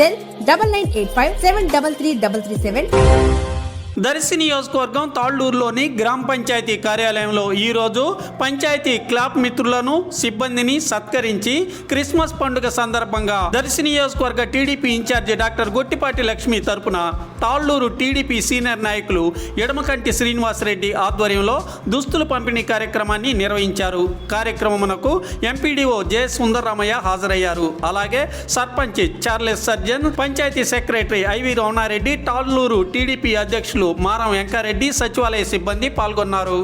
Cell double nine eight five seven double three double three seven Darsi నియోజకవర్గం తాళ్ళూరులోని గ్రామ పంచాయతీ కార్యాలయంలో ఈరోజు పంచాయతీ క్లాప్ మిత్రులను సిబ్బందిని సత్కరించి క్రిస్మస్ పండుగ సందర్భంగా దర్శి నియోజకవర్గ TDP incharge doctor Gottipati Lakshmi తరపున తాళ్ళూరు టీడీపీ సీనియర్ నాయకులు ఎడమకంటి శ్రీనివాసరెడ్డి ఆధ్వర్యంలో దుస్తులు పంపిణీ కార్యక్రమాన్ని నిర్వహించారు. కార్యక్రమమునకు ఎంపీడీఓ జె సుందరరామయ్య హాజరయ్యారు. అలాగే sarpanch Charles Surgeon panchayati secretary IV Ramanareddy Talluru TDP అధ్యక్షులు మారం వెంకారెడ్డి సచివాలయ సిబ్బంది పాల్గొన్నారు